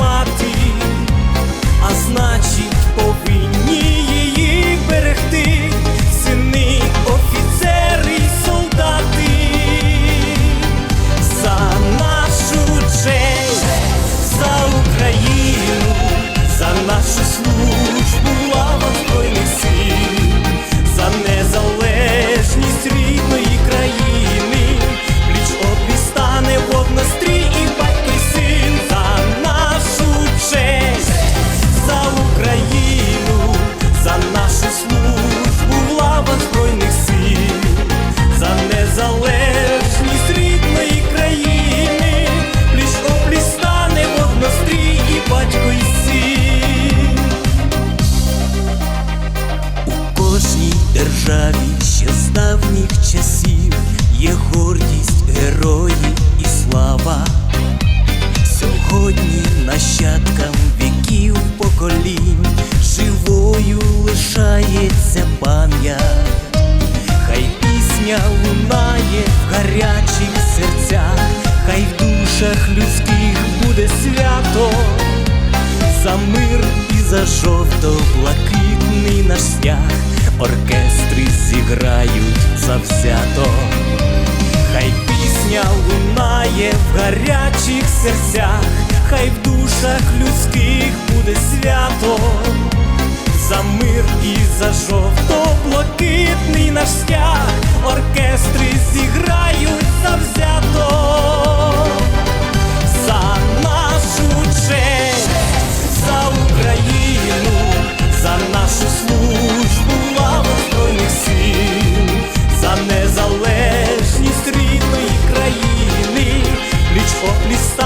мати, а значить державі ще з давніх часів є гордість, герої і слава. Сьогодні нащадкам віків поколінь живою лишається пам'ять. Хай пісня лунає в гарячих серцях, хай в душах людських буде свято за мир і за жовто-блакитний наш стяг, оркестри зіграють завзято. Хай пісня лунає в гарячих серцях, хай в душах людських буде свято, за мир і за жовто-блакитний наш стяг, оркестри зіграють. Oh, please